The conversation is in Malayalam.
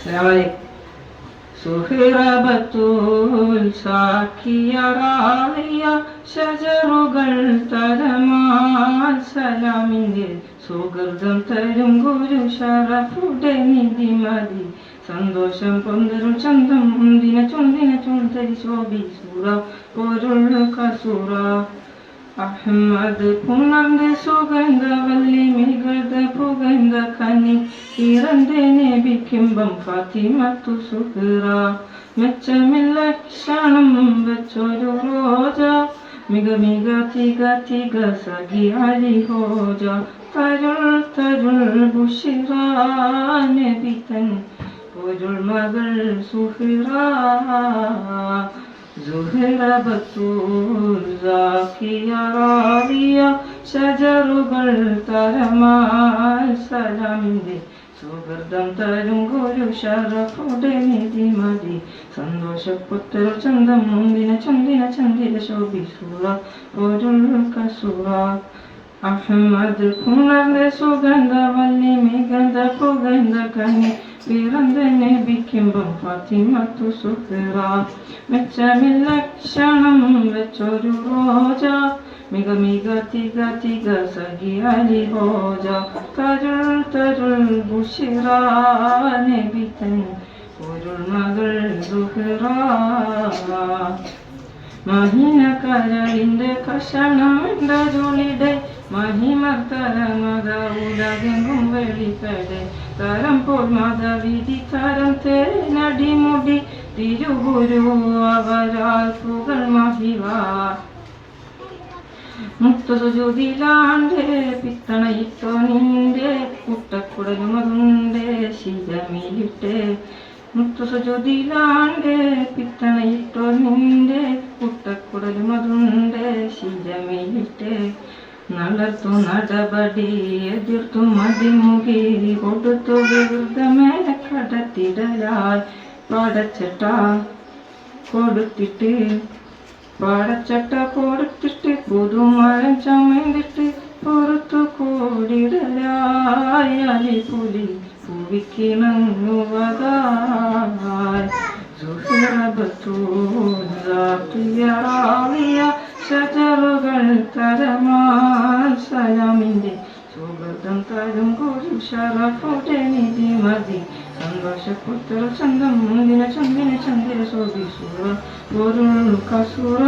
السلام عليكم സുഹിറബത്തൂൽ സാക്കിയ റാളിയ ഷജറുകൾ തരമാൽ തരും ഗുരു ഷറഫുടെ നിധി മതി സന്തോഷം പൊന്തരും ചന്തം മുന്തിന ചുന്തിന ചുന്തരി ശോഭി സൂറ പൊരുള്ള കസൂറ. അഹമ്മദ് പുണ്ണന്റെ സുഗന്ധവല്ലി മികത പോ നബിക്കിമ്പം ഫാത്തിമത്തു സുഹറ. മെച്ചമില്ല ക്ഷണം വെച്ചൊരു റോജ. മിക മിക തിക തിക സഖി അലി ഹോജ തരുൾ തരുൾ ബുഷിറ നബി തൻ. പൊരുൾ മകൾ شجر റാവിയ ഷജറുകൾ തരമാൽ സലാമിന്റെ സുഹൃതം തരും ഗുരു ശാരഫുടെ നിധി മതി സന്തോഷപുത്ര ചന്തം മുന്തിന ചന്ദിന ചന്ദിര ശോഭിസുറ പൊരുൾ കസുറ അഹമ്മദ് കുണർന്ന സുഗന്ധ വല്ലി മികന്ധ പുകന്ധ കനി പിറந்த നബിക്കുമ്പം ഫാത്തിമത്തു സുഹറ. മെച്ചമില്ലക്ഷണം വെച്ചൊരു റോജ. മിക മിക തിക തിക സഖി അലി ഹോജ. കരുൾ തരുൾ ബുഷിറ നബി തൻ പൊരുൾ മകൾ സുഹറ മഹിന കരളിന്റെ കഷണമെണ്ട ജോളിടെ മഹിമർത്തര മത ഉലകെങ്കും വെളിപ്പെടെ. തരം പോൽ മതവിധി തരം തേനടിമുടി തിരുഗുരു അവരാൽ പുകൾ മഹിവാ. മുത്തസുജുതിലാണ്ട് പിത്തണയിട്ടോ നിന്റെ കുട്ടക്കുടലുമതുണ്ട് ശിരമിലിട്ട്. മുത്തുസുജുതിലാണ്ട് പിത്തണയിട്ടോ നിന്റെ കുട്ടക്കുടലുമതുണ്ട് ശിരമിലിട്ട്. നടത്തു നടപടി എതിർത്തു മതിമുകി കൊടുത്തു വിരുദ്ധമേ കടത്തിടലായി. പാടച്ചട്ട കൊടുത്തിട്ട് പാടച്ചട്ട കൊടുത്തിട്ട് ചമയ്തിട്ട് പുറത്തു കൂടിടലായി പുലി പുവിക്കിണങ്ങുവതായി സുഹൃബത്തൂറിയ ഷജറുകൾ തരമാൽ സലാമിന്റെ സുഗന്ധം തരും ഗുരു ഷറഫുടെ നിധി മതി. സന്തോഷപുത്ര ചന്തം മുന്തിന ചന്ദിന ചന്ദ്ര ശോഭിസുറ പൊരുൾ കസുറ.